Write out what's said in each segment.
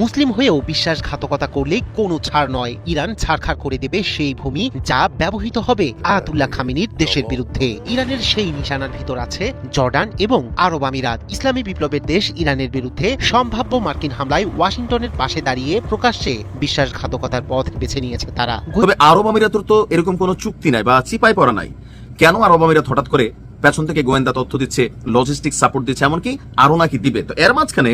মুসলিম হয়েও বিশ্বাসঘাতকতা করলে কোনো ছাড় নয়। ইরান ছাড়খাড় করে দেবে সেই ভূমি যা ব্যবহৃত হবে আয়াতুল্লাহ খামিনির দেশের বিরুদ্ধে। ইরানের সেই নিশানার ভিতর আছে জর্ডান এবং আরব আমিরাত। ইসলামী বিপ্লবের দেশ ইরানের বিরুদ্ধে সম্ভাব্য মার্কিন হামলায় ওয়াশিংটনের পাশে দাঁড়িয়ে প্রকাশ্যে বিশ্বাসঘাতকতার পথ বেছে নিয়েছে তারা। তবে আরব আমিরাতের তো এরকম কোনো চুক্তি নাই বা চিপাই পড়া নাই। কেন আরব আমিরাত হঠাৎ করে পেছন থেকে গোয়েন্দা তথ্য দিচ্ছে লজিস্টিক সাপোর্ট দিচ্ছে, এমনকি আরও নাকি দিবে? তো এর মাঝখানে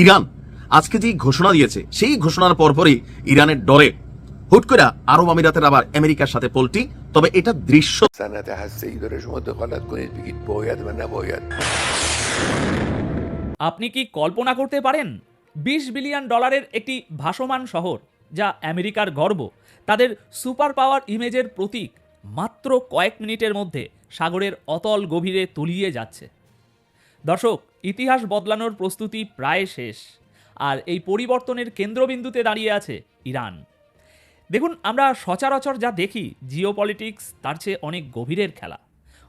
ইরান আজকে যে ঘোষণা দিয়েছে সেই ঘোষণার পরপরই ইরানের ডরে হুট করে আরব আমিরাতের আবার আমেরিকার সাথে পোলটি তবে এটা দৃশ্য আপনি কি কল্পনা করতে পারেন? বিশ বিলিয়ন ডলারের একটি ভাসমান শহর যা আমেরিকার গর্ব তাদের সুপার পাওয়ার ইমেজের প্রতীক মাত্র কয়েক মিনিটের মধ্যে সাগরের অতল গভীরে তলিয়ে যাচ্ছে। দর্শক ইতিহাস বদলানোর প্রস্তুতি প্রায় শেষ। আর এই পরিবর্তনের কেন্দ্রবিন্দুতে দাঁড়িয়ে আছে ইরান। দেখুন, আমরা সচরাচর যা দেখি জিও পলিটিক্স তার চেয়ে অনেক গভীরের খেলা।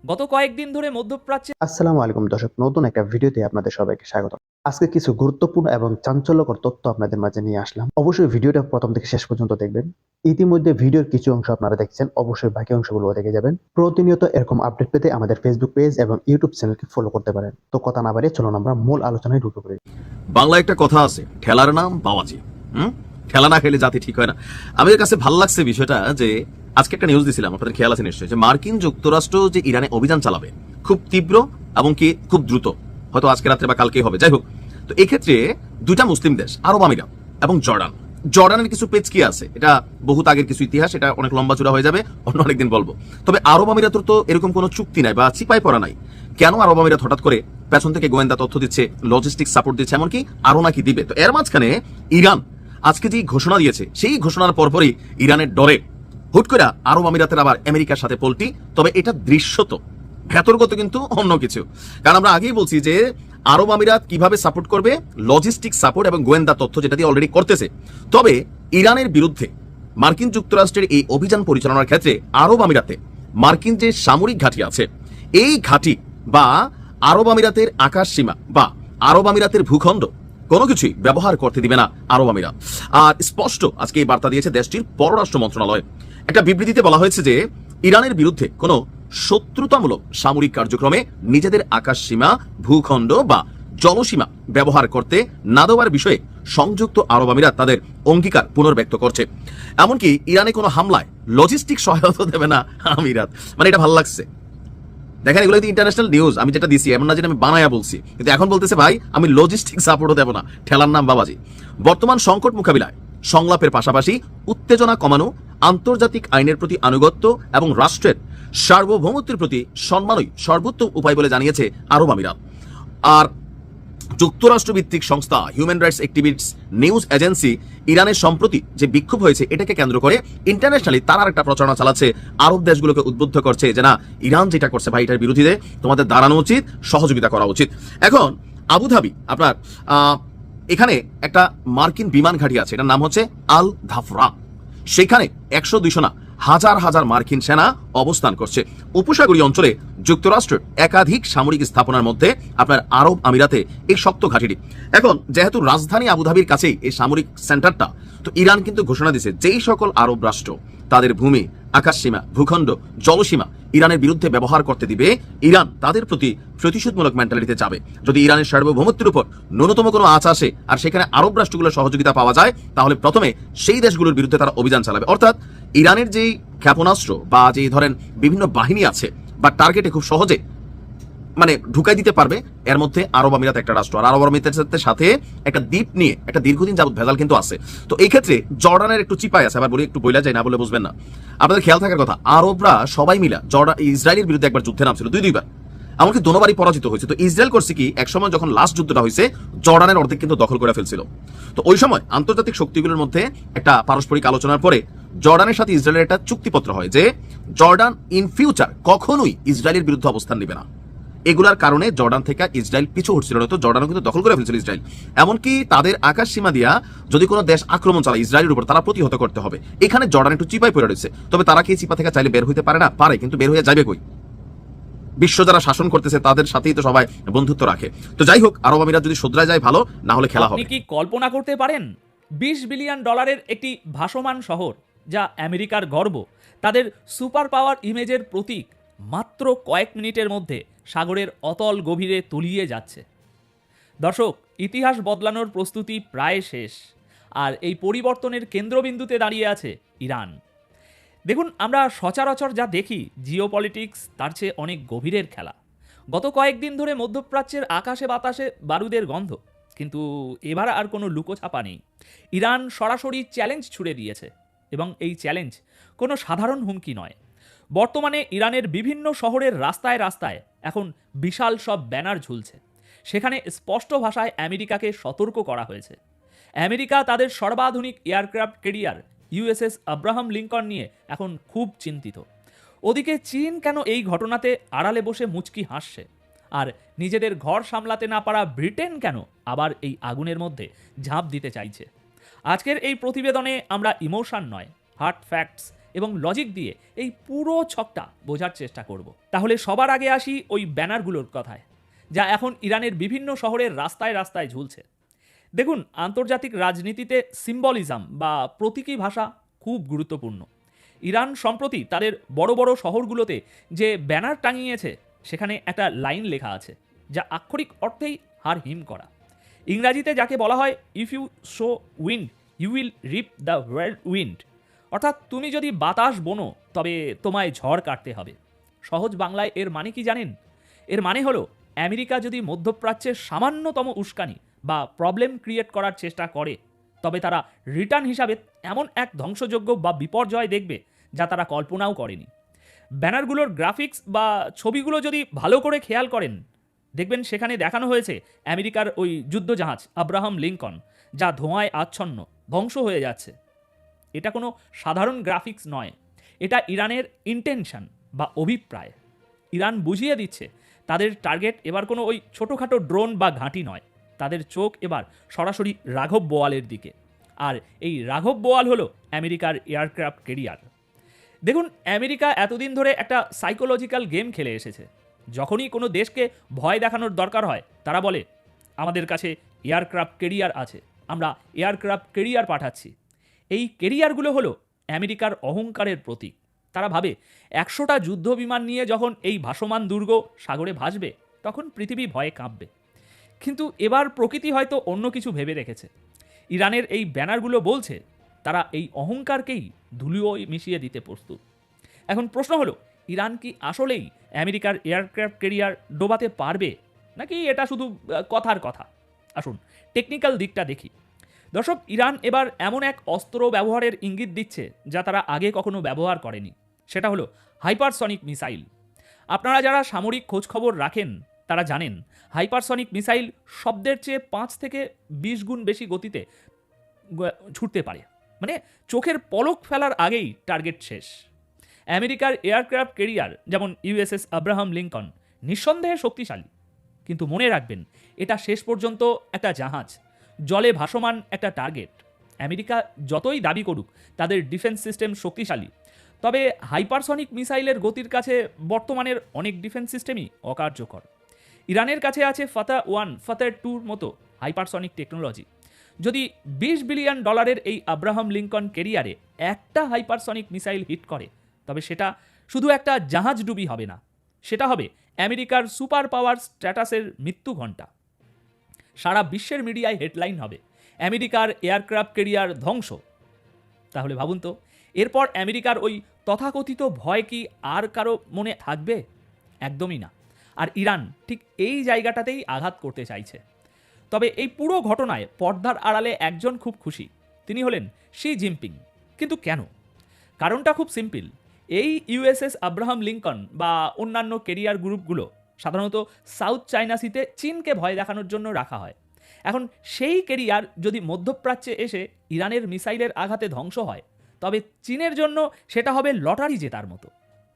গত কয়েকদিন ধরে মধ্যপ্রাচ্যে আসসালামু আলাইকুম দর্শক, নতুন একটা ভিডিওতে আপনাদের সবাইকে স্বাগত আজকে কিছু গুরুত্বপূর্ণ এবং চাঞ্চল্যকর তথ্য আপনাদের মাঝে নিয়ে আসলাম। অবশ্যই ভিডিওটা প্রথম থেকে শেষ পর্যন্ত দেখবেন। ইতিমধ্যে ভিডিওর কিছু অংশ আপনারা দেখছেন, অবশ্যই বাকি অংশগুলো দেখে যাবেন। প্রতিনিয়ত এরকম আপডেট পেতে আমাদের ফেসবুক পেজ এবং ইউটিউব চ্যানেলকে ফলো করতে পারেন। তো কথা না বাড়িয়ে চলুন আমরা মূল আলোচনায় ঢুকে পড়ি। বাংলা একটা কথা আছে, ঠেলার নাম বাবাজি হুম? ঠেলা না খেলে জাতি ঠিক হয় না। আমাদের কাছে ভালো লাগছে বিষয়টা যে, আজকে একটা নিউজ দিছিলাম, আপনাদের খেয়াল আছে নিশ্চয়ই, যে মার্কিন যুক্তরাষ্ট্র যে ইরানে অভিযান চালাবে, খুব তীব্র এবং কি খুব দ্রুত। হয়তো আজকে রাত্রে বা কালকেই হবে, যাই হোক। তো এক্ষেত্রে দুটা মুসলিম দেশ, আরব আমিরাত এবং জর্ডান। জর্ডানের কিছু পেজ কি আছে। এটা বহুত আগের কিছু ইতিহাস, এটা অনেক লম্বা চূড়া হয়ে যাবে, অন্য অনেকদিন বলব। তবে আরব আমিরাতের তো এরকম কোনো চুক্তি নাই বা চিপাই পড়া নাই। কেন আরব আমিরাত হঠাৎ করে পেছন থেকে গোয়েন্দা তথ্য দিচ্ছে লজিস্টিক সাপোর্ট দিচ্ছে, এমনকি আরও নাকি দিবে? তো এর মাঝখানে ইরান আজকে যে ঘোষণা দিয়েছে, সেই ঘোষণার পরপরই ইরানের ডরে হুট করে আরব আমিরাতের আবার আমেরিকার সাথে পল্টি তবে এটা দৃশ্যত, ভেতরগত কিন্তু অন্য কিছু। কারণ আমরা আগেই বলছি যে আরব আমিরাত কীভাবে সাপোর্ট করবে? লজিস্টিক সাপোর্ট এবং গোয়েন্দা তথ্য যেটা দিয়ে অলরেডি করতেছে। তবে ইরানের বিরুদ্ধে মার্কিন যুক্তরাষ্ট্রের এই অভিযান পরিচালনার ক্ষেত্রে আরব আমিরাতে মার্কিন যে সামরিক ঘাঁটি আছে, এই ঘাঁটি বা আরব আমিরাতের আকাশ সীমা বা আরব আমিরাতের ভূখণ্ড কোনো কিছুই ব্যবহার করতে দিবে না আরব আমিরাত। আর স্পষ্ট আজকে এই বার্তা দিয়েছে দেশটির পররাষ্ট্র মন্ত্রণালয়। একটা বিবৃতিতে বলা হয়েছে যে, ইরানের বিরুদ্ধে কোনো শত্রুতামূলক সামরিক কার্যক্রমে নিজেদের আকাশ সীমা ভূখণ্ড বা জলসীমা ব্যবহার করতে না দেওয়ার বিষয়ে সংযুক্ত আরব আমিরাত তাদের অঙ্গীকার পুনর্ব্যক্ত করছে। এমনকি ইরানে কোনো হামলায় লজিস্টিক সহায়তা দেবে না আমিরাত। মানে এটা ভালো লাগছে। দেখেন, এগুলো ইন্টারন্যাশনাল নিউজ আমি যেটা দিছি, এমন না যে আমি বানায়া বলছি। কিন্তু এখন বলতেছে, ভাই, আমি লজিস্টিক সাপোর্টও দেবো না। ঠেলার নাম বাবাজি। বর্তমান সংকট মোকাবিলায় সংলাপের পাশাপাশি উত্তেজনা কমানো, আন্তর্জাতিক আইনের প্রতি আনুগত্য এবং রাষ্ট্রের সার্বভৌমত্বের প্রতি সম্মানই সর্বোত্তম উপায় বলে জানিয়েছে আরব আমিরাত। আর যুক্তরাষ্ট্র ভিত্তিক সংস্থা human rights activist news agency ইরানের সম্প্রতি যে বিক্ষোভ হয়েছে, এটাকে কেন্দ্র করে ইন্টারন্যাশনালি তারা একটা প্রচারণা চালাচ্ছে। আরব দেশগুলোকে উদ্বুদ্ধ করছে যে, না, ইরান যেটা করছে ভাই, এটার বিরোধীতে তোমাদের দাঁড়ানো উচিত, সহযোগিতা করা উচিত। এখন আবুধাবি আপনার এখানে একটা মার্কিন বিমান ঘাঁটি আছে, এটার নাম হচ্ছে আল ধাফরা সেখানে একশো দুইশো না হাজার হাজার মার্কিন সেনা অবস্থান করছে। উপসাগরীয় অঞ্চলে যুক্তরাষ্ট্রের একাধিক সামরিক স্থাপনার মধ্যে আপনার আরব আমিরাতে এই শক্ত ঘাঁটিটি। এখন, যেহেতু রাজধানী আবুধাবির কাছেই এই সামরিক সেন্টারটা, তো ইরান কিন্তু ঘোষণা দিয়েছে যেই সকল আরব রাষ্ট্র তাদের ভূমি, আকাশসীমা, ভূখণ্ড, জলসীমা ইরানের বিরুদ্ধে ব্যবহার করতে দিবে, ইরান তাদের প্রতি প্রতিশোধমূলক মেন্টালিটিতে যাবে। যদি ইরানের সার্বভৌমত্বের উপর ন্যূনতম কোনো আঁচ আসে আর সেখানে আরব রাষ্ট্রগুলোর সহযোগিতা পাওয়া যায়, তাহলে প্রথমে সেই দেশগুলোর বিরুদ্ধে তারা অভিযান চালাবে। অর্থাৎ ইরানের যেই ক্ষেপণাস্ত্র বা যে ধরেন বিভিন্ন বাহিনী আছে, বা টার্গেটে খুব সহজে মানে ঢুকাই দিতে পারবে, এর মধ্যে আরব আমিরাত একটা রাষ্ট্র। আর আরব আমিরাতের সাথে একটা দ্বীপ নিয়ে একটা দীর্ঘদিন যাবত ভেজাল কিন্তু আছে। তো এই ক্ষেত্রে জর্ডানের একটু চিপাই আছে, আবার বলি একটু বইলা যায় না বলে বুঝবেন না। আপনাদের খেয়াল থাকার কথা, আরবরা সবাই মিলা জর্ডান ইসরায়েলের বিরুদ্ধে একবার যুদ্ধে নামছিল, দুই দুইবার। এমনকি দোনোবারই পরাজিত হয়েছে। তো ইসরায়েল করছে কি একসময় যখন লাস্ট যুদ্ধটা হয়েছে, জর্ডানের অর্ধেক কিন্তু দখল করে ফেলছিল। তো ওই সময় আন্তর্জাতিক শক্তিগুলোর মধ্যে একটা পারস্পরিক আলোচনার পরে জর্ডানের সাথে ইসরায়েলের একটা চুক্তিপত্র হয় যে, জর্ডান ইন ফিউচার কখনোই ইসরায়েলের বিরুদ্ধে অবস্থান নেবে না। এগুলার কারণে জর্ডান থেকে ইসরায়েল পিছু হচ্ছিল না, তো জর্ডানও কিন্তু দখল করে ফেলছিল ইসরায়েল। এমনকি তাদের আকাশ সীমা দিয়া যদি কোনো দেশ আক্রমণ চালায় ইসরায়েলের উপর, তারা প্রতিহত করতে হবে। এখানে জর্ডান একটু চিপাই পড়ে রয়েছে। তবে তারা কি চিপা থেকে চাইলে বের হইতে পারে না? পারে, কিন্তু বের হয়ে যাবে কই? বিশ্ব যারা শাসন করতেছে তাদের সাথেই তো সবাই বন্ধুত্ব রাখে। তো যাই হোক আরব আমিরাত যদি শুধরায় যায় ভালো না হলে খেলা আপনি হবে। কি কল্পনা করতে পারেন? বিশ বিলিয়ন ডলারের একটি ভাসমান শহর যা আমেরিকার গর্ব তাদের সুপার পাওয়ার ইমেজের প্রতীক মাত্র কয়েক মিনিটের মধ্যে সাগরের অতল গভীরে তলিয়ে যাচ্ছে। দর্শক ইতিহাস বদলানোর প্রস্তুতি প্রায় শেষ আর এই পরিবর্তনের কেন্দ্রবিন্দুতে দাঁড়িয়ে আছে ইরান। দেখুন, আমরা সচরাচর যা দেখি জিও পলিটিক্স তার চেয়ে অনেক গভীরের খেলা। গত কয়েকদিন ধরে মধ্যপ্রাচ্যের আকাশে বাতাসে বারুদের গন্ধ। কিন্তু এবার আর কোনো লুকোছাপা নেই। ইরান সরাসরি চ্যালেঞ্জ ছুড়ে দিয়েছে। এবং এই চ্যালেঞ্জ কোনো সাধারণ হুমকি নয়। বর্তমানে ইরানের বিভিন্ন শহরের রাস্তায় রাস্তায় এখন বিশাল সব ব্যানার ঝুলছে। সেখানে স্পষ্ট ভাষায় আমেরিকাকে সতর্ক করা হয়েছে। আমেরিকা তাদের সর্বাধুনিক aircraft carrier USS Abraham Lincoln নিয়ে এখন খুব চিন্তিত। ওদিকে চীন কেন এই ঘটনাতে আড়ালে বসে মুচকি হাসছে? আর নিজেদের ঘর সামলাতে না পারা ব্রিটেন কেন আবার এই আগুনের মধ্যে ঝাঁপ দিতে চাইছে? আজকের এই প্রতিবেদনে আমরা ইমোশন নয়, হার্ট ফ্যাক্টস এবং লজিক দিয়ে এই পুরো ছকটা বোঝার চেষ্টা করব। তাহলে সবার আগে আসি ওই ব্যানারগুলোর কথায়, যা এখন ইরানের বিভিন্ন শহরের রাস্তায় রাস্তায় ঝুলছে। দেখুন, আন্তর্জাতিক রাজনীতিতে সিম্বলিজম বা প্রতীকী ভাষা খুব গুরুত্বপূর্ণ। ইরান সম্প্রতি তাদের বড় বড় শহরগুলোতে যে ব্যানার টাঙিয়েছে, সেখানে একটা লাইন লেখা আছে, যা আক্ষরিক অর্থেই হার হিম করা। ইংরাজিতে যাকে বলা হয় if you sow wind you will reap the whirlwind অর্থাৎ, তুমি যদি বাতাস বোনো, তবে তোমায় ঝড় কাটতে হবে। সহজ বাংলায় এর মানে কি জানেন? এর মানে হলো, আমেরিকা যদি মধ্যপ্রাচ্যের সামান্যতম উস্কানি বা প্রবলেম ক্রিয়েট করার চেষ্টা করে। তবে তারা রিটার্ন হিসাবে এমন এক ধ্বংসযোগ্য বা বিপর্যয় দেখবে যা তারা কল্পনাও করেনি। ব্যানারগুলোর গ্রাফিক্স বা ছবিগুলো যদি ভালো করে খেয়াল করেন, দেখবেন সেখানে দেখানো হয়েছে আমেরিকার ওই যুদ্ধজাহাজ আব্রাহাম লিঙ্কন, যা ধোঁয়ায় আচ্ছন্ন, ধ্বংস হয়ে যাচ্ছে। এটা কোনো সাধারণ গ্রাফিক্স নয়, এটা ইরানের ইন্টেনশন বা অভিপ্রায়। ইরান বুঝিয়ে দিচ্ছে, তাদের টার্গেট এবার কোনো ওই ছোটোখাটো ড্রোন বা ঘাঁটি নয়। তাদের চোখ এবার সরাসরি রাঘব বোয়ালের দিকে। আর এই রাঘব বোয়াল হলো আমেরিকার এয়ারক্রাফট কেরিয়ার। দেখুন, আমেরিকা এতদিন ধরে একটা সাইকোলজিক্যাল গেম খেলে এসেছে। যখনই কোনো দেশকে ভয় দেখানোর দরকার হয়, তারা বলে, আমাদের কাছে এয়ারক্রাফট কেরিয়ার আছে, আমরা এয়ারক্রাফট কেরিয়ার পাঠাচ্ছি। এই কেরিয়ারগুলো হলো আমেরিকার অহংকারের প্রতীক। তারা ভাবে, একশোটা যুদ্ধ বিমান নিয়ে যখন এই ভাসমান দুর্গ সাগরে ভাসবে, তখন পৃথিবী ভয়ে কাঁপবে। কিন্তু এবার প্রকৃতি হয়তো অন্য কিছু ভেবে রেখেছে। ইরানের এই ব্যানারগুলো বলছে, তারা এই অহংকারকেই ধুলিও মিশিয়ে দিতে প্রস্তুত। এখন প্রশ্ন হলো, ইরান কি আসলেই আমেরিকার এয়ারক্রাফট কেরিয়ার ডোবাতে পারবে? নাকি এটা শুধু কথার কথা? আসুন, টেকনিক্যাল দিকটা দেখি। দর্শক, ইরান এবার এমন এক অস্ত্র ব্যবহারের ইঙ্গিত দিচ্ছে, যা তারা আগে কখনো ব্যবহার করেনি। সেটা হলো হাইপারসনিক মিসাইল। আপনারা যারা সামরিক খোঁজখবর রাখেন তারা জানেন, হাইপারসনিক মিসাইল শব্দের চেয়ে পাঁচ থেকে বিশ গুণ বেশি গতিতে ছুটতে পারে। মানে চোখের পলক ফেলার আগেই টার্গেট শেষ। আমেরিকার এয়ারক্রাফট কেরিয়ার, যেমন ইউএসএস আব্রাহাম লিঙ্কন, নিঃসন্দেহে শক্তিশালী। কিন্তু মনে রাখবেন, এটা শেষ পর্যন্ত একটা জাহাজ। জলে ভাসমান একটা টার্গেট। আমেরিকা যতই দাবি করুক, তাদের ডিফেন্স সিস্টেম শক্তিশালী। তবে হাইপারসনিক মিসাইলের গতির কাছে বর্তমানের অনেক ডিফেন্স সিস্টেমই অকার্যকর। ইরানের কাছে আছে ফাতা ওয়ান, ফাতা টুর মতো হাইপারসনিক টেকনোলজি। যদি বিশ বিলিয়ন ডলারের এই আব্রাহাম লিঙ্কন কেরিয়ারে একটা হাইপারসনিক মিসাইল হিট করে, তবে সেটা শুধু একটা জাহাজ ডুবি হবে না, সেটা হবে আমেরিকার সুপার পাওয়ার স্ট্যাটাসের মৃত্যু ঘণ্টা। সারা বিশ্বের মিডিয়ায় হেডলাইন হবে, আমেরিকার এয়ারক্রাফট কেরিয়ার ধ্বংস। তাহলে ভাবুন তো, এরপর আমেরিকার ওই তথাকথিত ভয় কি আর কারও মনে থাকবে? একদমই না। আর ইরান ঠিক এই জায়গাটাতেই আঘাত করতে চাইছে। তবে এই পুরো ঘটনায় পর্দার আড়ালে একজন খুব খুশি, তিনি হলেন শি জিনপিং। কিন্তু কেন? কারণটা খুব সিম্পল। এই ইউএসএস আব্রাহাম লিঙ্কন বা অন্যান্য কেরিয়ার গ্রুপগুলো সাধারণত সাউথ চায়না সিতে চীনকে ভয় দেখানোর জন্য রাখা হয়। এখন সেই কেরিয়ার যদি মধ্যপ্রাচ্যে এসে ইরানের মিসাইলের আঘাতে ধ্বংস হয়, তবে চীনের জন্য সেটা হবে লটারি জেতার মতো।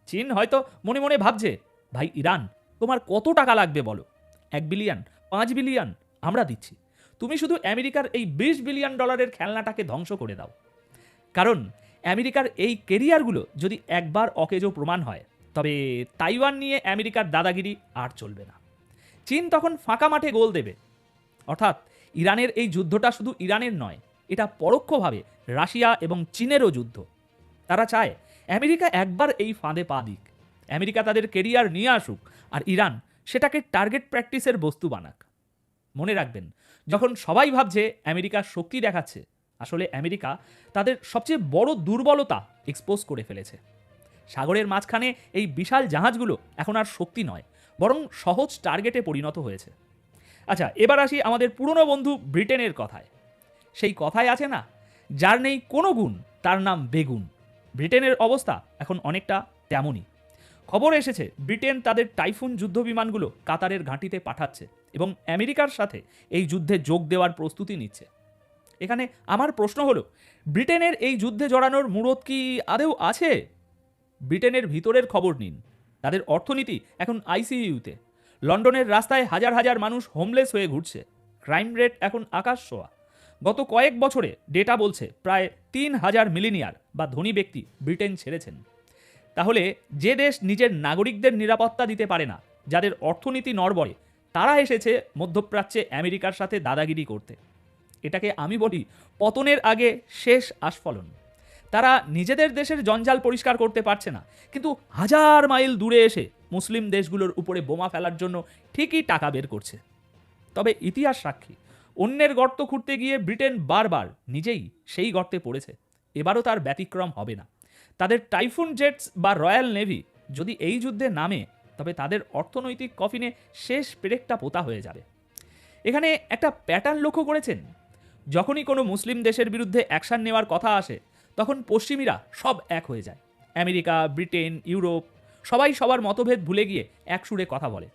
চীন হয়তো মনে মনে ভাবছে, ভাই, ইরান তোমার কত টাকা লাগবে বলো? এক বিলিয়ন পাঁচ বিলিয়ন আমরা দিচ্ছি। তুমি শুধু আমেরিকার এই বিশ বিলিয়ন ডলারের খেলনাটাকে ধ্বংস করে দাও। কারণ আমেরিকার এই কেরিয়ারগুলো যদি একবার অকেজো প্রমাণ হয়, তবে তাইওয়ান নিয়ে আমেরিকার দাদাগিরি আর চলবে না। চীন তখন ফাঁকা মাঠে গোল দেবে। অর্থাৎ ইরানের এই যুদ্ধটা শুধু ইরানের নয়, এটা পরোক্ষভাবে রাশিয়া এবং চীনেরও যুদ্ধ। তারা চায় আমেরিকা একবার এই ফাঁদে পা দিক। আমেরিকা তাদের কেরিয়ার নিয়ে আসুক আর ইরান সেটাকে টার্গেট প্র্যাকটিসের বস্তু বানাক। মনে রাখবেন, যখন সবাই ভাবছে আমেরিকা শক্তি দেখাচ্ছে, আসলে আমেরিকা তাদের সবচেয়ে বড় দুর্বলতা এক্সপোজ করে ফেলেছে। সাগরের মাঝখানে এই বিশাল জাহাজগুলো এখন আর শক্তি নয়, বরং সহজ টার্গেটে পরিণত হয়েছে। আচ্ছা এবার আসি আমাদের পুরনো বন্ধু ব্রিটেনের কথায়। সেই কথায় আছে না, যার নেই কোনো গুণ, তার নাম বেগুন। ব্রিটেনের অবস্থা এখন অনেকটা তেমনই। খবর এসেছে, ব্রিটেন তাদের টাইফুন যুদ্ধ বিমানগুলো কাতারের ঘাঁটিতে পাঠাচ্ছে এবং আমেরিকার সাথে এই যুদ্ধে যোগ দেওয়ার প্রস্তুতি নিচ্ছে। এখানে আমার প্রশ্ন হলো, ব্রিটেনের এই যুদ্ধে জড়ানোর মূরত কি আদেও আছে? ব্রিটেনের ভিতরের খবর নিন। তাদের অর্থনীতি এখন আইসিইউতে। লন্ডনের রাস্তায় হাজার হাজার মানুষ হোমলেস হয়ে ঘুরছে। ক্রাইম রেট এখন আকাশ ছোঁয়া। গত কয়েক বছরে ডেটা বলছে, প্রায় তিন হাজার মিলিনিয়ার বা ধনী ব্যক্তি ব্রিটেন ছেড়েছেন। তাহলে যে দেশ নিজের নাগরিকদের নিরাপত্তা দিতে পারে না, যাদের অর্থনীতি নড়বড়ে, তারা এসেছে মধ্যপ্রাচ্যে আমেরিকার সাথে দাদাগিরি করতে। এটাকে আমি বলি পতনের আগে শেষ আস্ফলন। তারা নিজেদের দেশের জঞ্জাল পরিষ্কার করতে পারছে না, কিন্তু হাজার মাইল দূরে এসে মুসলিম দেশগুলোর উপরে বোমা ফেলার জন্য ঠিকই টাকা বের করছে। তবে ইতিহাস সাক্ষী, অন্যের গর্ত খুঁড়তে গিয়ে ব্রিটেন বারবার নিজেই সেই গর্তে পড়েছে। এবারও তার ব্যতিক্রম হবে না। তাদের টাইফুন জেটস বা রয়্যাল নেভি যদি এই যুদ্ধে নামে, তবে তাদের অর্থনৈতিক কফিনে শেষ পেরেকটা পোতা হয়ে যাবে। এখানে একটা প্যাটার্ন লক্ষ্য করেছেন। যখনই কোনো মুসলিম দেশের বিরুদ্ধে অ্যাকশন নেওয়ার কথা আসে, তখন পশ্চিমীরা সব এক হয়ে যায়। আমেরিকা, ব্রিটেন, ইউরোপ, সবাই সবার মতভেদ ভুলে গিয়ে এক সুরে কথা বলে।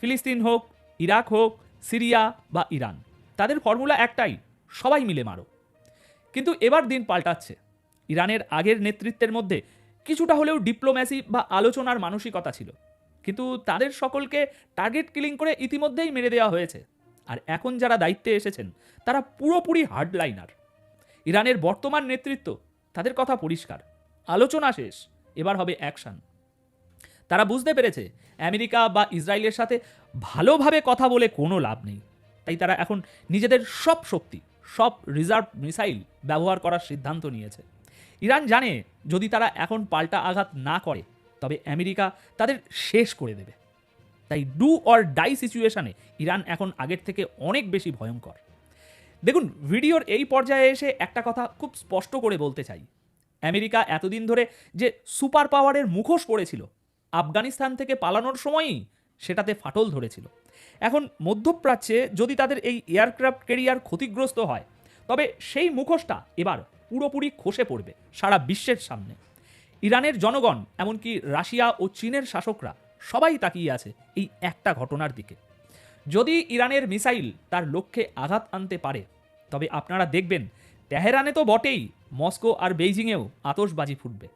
ফিলিস্তিন হোক, ইরাক হোক, সিরিয়া বা ইরান, তাদের ফর্মুলা একটাই, সবাই মিলে মারো। কিন্তু এবার দিন পাল্টাচ্ছে। ইরানের আগের নেতৃত্বের মধ্যে কিছুটা হলেও ডিপ্লোম্যাসি বা আলোচনার মানসিকতা ছিল। কিন্তু তাদের সকলকে টার্গেট কিলিং করে ইতিমধ্যেই মেরে দেওয়া হয়েছে। আর এখন যারা দায়িত্বে এসেছেন, তারা পুরোপুরি হার্ডলাইনার। ইরানের বর্তমান নেতৃত্ব, তাদের কথা পরিষ্কার। আলোচনা শেষ, এবার হবে অ্যাকশন। তারা বুঝতে পেরেছে, আমেরিকা বা ইসরায়েলের সাথে ভালোভাবে কথা বলে কোনো লাভ নেই। তাই তারা এখন নিজেদের সব শক্তি, সব রিজার্ভ মিসাইল ব্যবহার করার সিদ্ধান্ত নিয়েছে। ইরান জানে যদি তারা এখন পাল্টা আঘাত না করে, তবে আমেরিকা তাদের শেষ করে দেবে। তাই ডু অর ডাই সিচুয়েশনে ইরান এখন আগের থেকে অনেক বেশি ভয়ঙ্কর। দেখুন, ভিডিওর এই পর্যায়ে এসে একটা কথা খুব স্পষ্ট করে বলতে চাই। আমেরিকা এতদিন ধরে যে সুপার পাওয়ারের মুখোশ পড়েছিল, আফগানিস্তান থেকে পালানোর সময়ই সেটাতে ফাটল ধরেছিল। এখন মধ্যপ্রাচ্যে যদি তাদের এই এয়ারক্রাফট কেরিয়ার ক্ষতিগ্রস্ত হয়, তবে সেই মুখোশটা এবার পুরোপুরি খসে পড়বে সারা বিশ্বের সামনে। ইরানের জনগণ, এমনকি রাশিয়া ও চীনের শাসকরা, সবাই তাকিয়ে আছে এই একটা ঘটনার দিকে। যদি ইরানের মিসাইল তার লক্ষ্যে আঘাত আনতে পারে, তবে আপনারা দেখবেন, তেহরানে তো বটেই মস্কো আর বেইজিংয়েও আতশবাজি ফুটবে।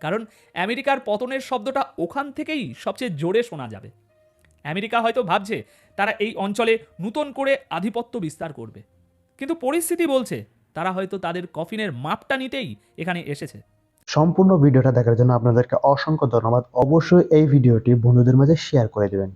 কারণ আমেরিকার পতনের শব্দটা ওখান থেকেই সবচেয়ে জোরে শোনা যাবে। আমেরিকা হয়তো ভাবছে, তারা এই অঞ্চলে নূতন করে আধিপত্য বিস্তার করবে। কিন্তু পরিস্থিতি বলছে তারা হয়তো তাদের কফিনের মাপটা নিতেই এখানে এসেছে। সম্পূর্ণ ভিডিওটা দেখার জন্য আপনাদেরকে অসংখ্য ধন্যবাদ। অবশ্যই এই ভিডিওটি বন্ধুদের মাঝে শেয়ার করে দেবেন।